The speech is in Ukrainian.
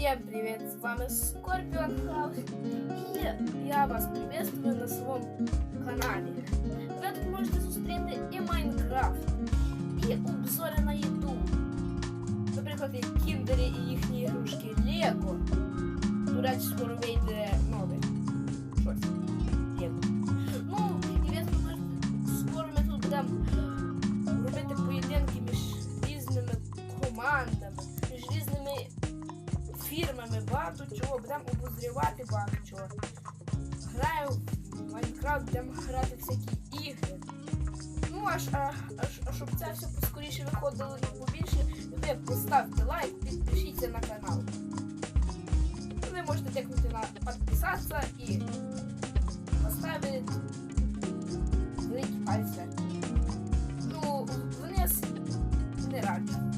Всем привет, с вами Скорпион Хаус и я вас приветствую на своєму каналі. Ви тут можете зустріти і Майнкрафт, і обзори на їду. Наприклад, і кіндери і їхні ігрушки Лего. До скоро вийде фірмами, багато чого, будемо обозрівати багато чого. Граю в Майнкрафт, будемо грати всякі ігри. Ну, аж, а, а, щоб це все поскоріше виходило і побільше, ну, ви поставте лайк, підпишіться на канал. Ну, ви можете тикнути на підписатися і поставити великі пальці. Ну, вниз не нереально.